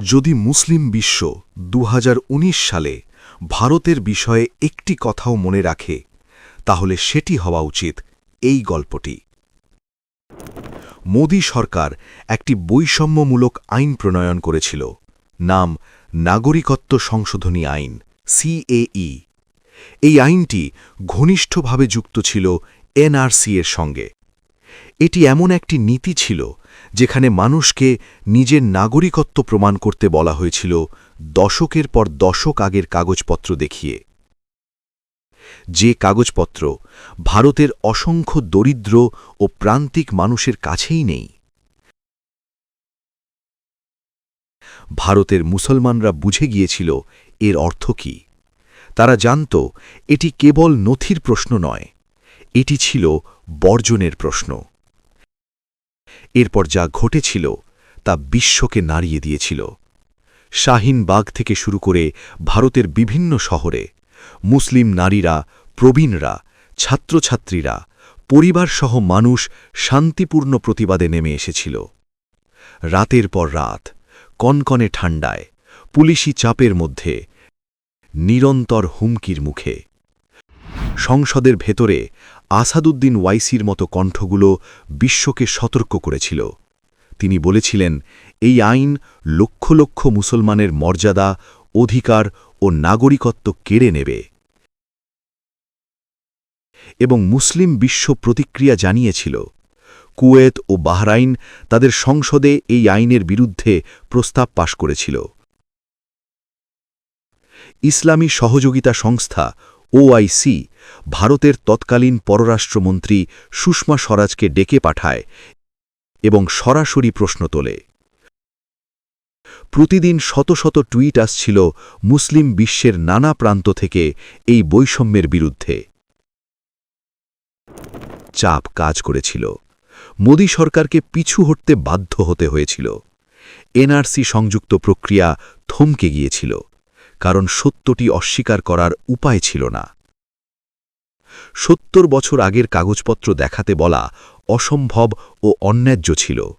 যদি মুসলিম বিশ্ব দু হাজার উনিশ সালে ভারতের বিষয়ে একটি কথাও মনে রাখে, তাহলে সেটি হওয়া উচিত এই গল্পটি। মোদী সরকার একটি বৈষম্যমূলক আইন প্রণয়ন করেছিল, নাম নাগরিকত্ব সংশোধনী আইন সিএই এই আইনটি ঘনিষ্ঠভাবে যুক্ত ছিল এনআরসি এর সঙ্গে। এটি এমন একটি নীতি ছিল যেখানে মানুষকে নিজের নাগরিকত্ব প্রমাণ করতে বলা হয়েছিল দশকের পর দশক আগের কাগজপত্র দেখিয়ে। যে কাগজপত্র ভারতের অসংখ্য দরিদ্র ও প্রান্তিক মানুষের কাছেই নেই। ভারতের মুসলমানরা বুঝে গিয়েছিল এর অর্থ কি। তারা জানত এটি কেবল নথির প্রশ্ন নয়। এটি ছিল বর্জনের প্রশ্ন। এরপর যা ঘটেছিল, তা বিশ্বকে নাড়িয়ে দিয়েছিল। শাহিন বাগ থেকে শুরু করে ভারতের বিভিন্ন শহরে মুসলিম নারীরা, প্রবীণরা, ছাত্রছাত্রীরা, পরিবারসহ মানুষ শান্তিপূর্ণ প্রতিবাদে নেমে এসেছিল। রাতের পর রাত, কনকনে ঠান্ডায় পুলিশি চাপের মধ্যে, নিরন্তর হুমকির মুখে। সংসদের ভেতরে আসাদুদ্দিন ওয়াইসির মতো কণ্ঠগুলো বিশ্বকে সতর্ক করেছিল। তিনি বলেছিলেন, এই আইন লক্ষ লক্ষ মুসলমানের মর্যাদা, অধিকার ও নাগরিকত্ব কেড়ে নেবে। এবং মুসলিম বিশ্ব প্রতিক্রিয়া জানিয়েছিল, কুয়েত ও বাহরাইন তাদের সংসদে এই আইনের বিরুদ্ধে প্রস্তাব পাশ করেছিল। ইসলামী সহযোগিতা সংস্থা ওআইসি, ভারতের তৎকালীন পররাষ্ট্রমন্ত্রী সুষমা স্বরাজকে ডেকে পাঠায় এবং সরাসরি প্রশ্ন তোলে। প্রতিদিন শত শত টুইট আসছিল মুসলিম বিশ্বের নানা প্রান্ত থেকে এই বৈষম্যের বিরুদ্ধে। চাপ কাজ করেছিল। মোদী সরকারকে পিছু হটতে বাধ্য হতে হয়েছিল। এনআরসি সংযুক্ত প্রক্রিয়া থমকে গিয়েছিল। কারণ সত্যটি অস্বীকার করার উপায় ছিল না। সত্তর বছর আগের কাগজপত্র দেখাতে বলা অসম্ভব ও অন্যায্য ছিল।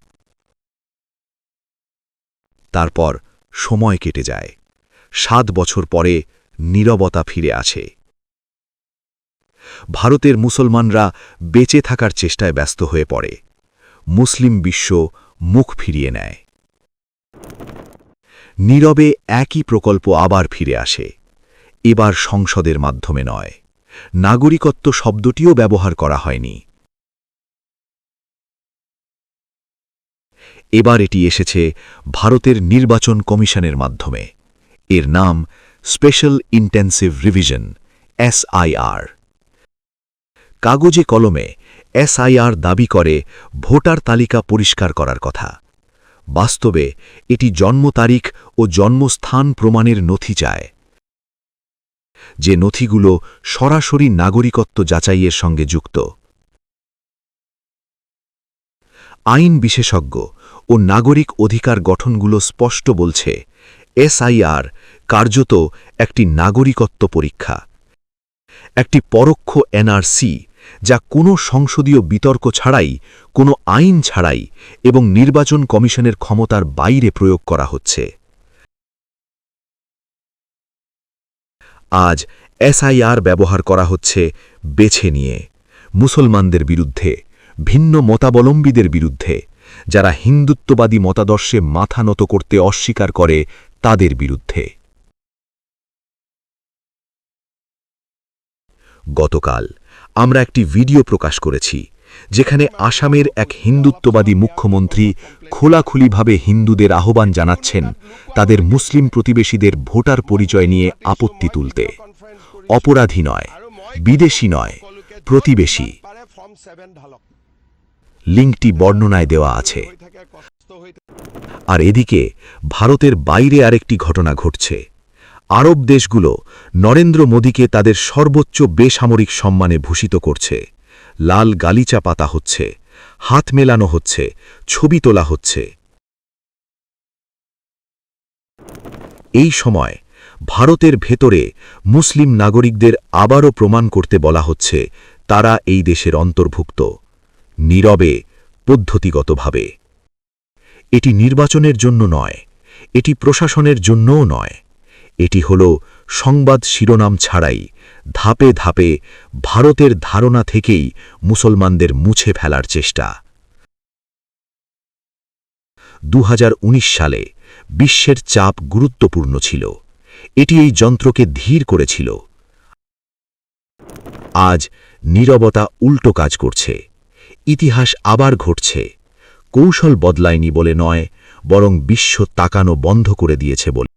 তারপর সময় কেটে যায়। সাত বছর পরে নীরবতা ফিরে আসে। ভারতের মুসলমানরা বেঁচে থাকার চেষ্টায় ব্যস্ত হয়ে পড়ে। মুসলিম বিশ্ব মুখ ফিরিয়ে নেয়। নীরবে একই প্রকল্প আবার ফিরে আসে। এবার সংসদের মাধ্যমে নয়। নাগরিকত্ব শব্দটিও ব্যবহার করা হয়নি। এবার এটি এসেছে ভারতের নির্বাচন কমিশনের মাধ্যমে। এর নাম স্পেশাল ইন্টেন্সিভ রিভিশন এসআইআর কাগজে কলমে এসআইআর দাবি করে ভোটার তালিকা পরিষ্কার করার কথা। বাস্তবে এটি জন্ম তারিখ ও জন্মস্থান প্রমাণের নথি চায়। যে নথিগুলো সরাসরি নাগরিকত্ব যাচাইয়ের সঙ্গে যুক্ত। আইন বিশেষজ্ঞ ও নাগরিক অধিকার গঠনগুলো স্পষ্ট বলছে, এসআইআর কার্যত একটি নাগরিকত্ব পরীক্ষা। একটি পরোক্ষ এনআরসি যা কোনো সংসদীয় বিতর্ক ছাড়াই, কোনো আইন ছাড়াই এবং নির্বাচন কমিশনের ক্ষমতার বাইরে প্রয়োগ করা হচ্ছে। আজ এসআইআর ব্যবহার করা হচ্ছে বেছে নিয়ে। মুসলমানদের বিরুদ্ধে, ভিন্ন মতাবলম্বীদের বিরুদ্ধে, যারা হিন্দুত্ববাদী মতাদর্শে মাথা নত করতে অস্বীকার করে তাদের বিরুদ্ধে। গতকাল আমরা একটি ভিডিও প্রকাশ করেছি, যেখানে আসামের এক হিন্দুত্ববাদী মুখ্যমন্ত্রী খোলাখুলিভাবে হিন্দুদের আহ্বান জানাচ্ছেন তাদের মুসলিম প্রতিবেশীদের ভোটার পরিচয় নিয়ে আপত্তি তুলতে। অপরাধী নয়, বিদেশি নয়, প্রতিবেশী। লিঙ্কটি বর্ণনায় দেওয়া আছে। আর এদিকে ভারতের বাইরে আরেকটি ঘটনা ঘটছে। আরব দেশগুলো নরেন্দ্র মোদীকে তাদের সর্বোচ্চ বেসামরিক সম্মানে ভূষিত করছে। লাল গালিচা পাতা হচ্ছে, হাত মেলানো হচ্ছে, ছবি তোলা হচ্ছে। এই সময় ভারতের ভেতরে মুসলিম নাগরিকদের আবারও প্রমাণ করতে বলা হচ্ছে, তারা এই দেশের অন্তর্ভুক্ত। নীরবে, পদ্ধতিগতভাবে। এটি নির্বাচনের জন্য নয়, এটি প্রশাসনের জন্যও নয়। এটি হল সংবাদ শিরোনাম ছাড়াই ধাপে ধাপে ভারতের ধারণা থেকেই মুসলমানদের মুছে ফেলার চেষ্টা। দু হাজার উনিশ সালে বিশ্বের চাপ গুরুত্বপূর্ণ ছিল। এটি এই যন্ত্রকে ধীর করেছিল। আজ নীরবতা উল্টো কাজ করছে। ইতিহাস আবার ঘটছে। কৌশল বদলায়নি বলে নয়, বরং বিশ্ব তাকানো বন্ধ করে দিয়েছে বলে।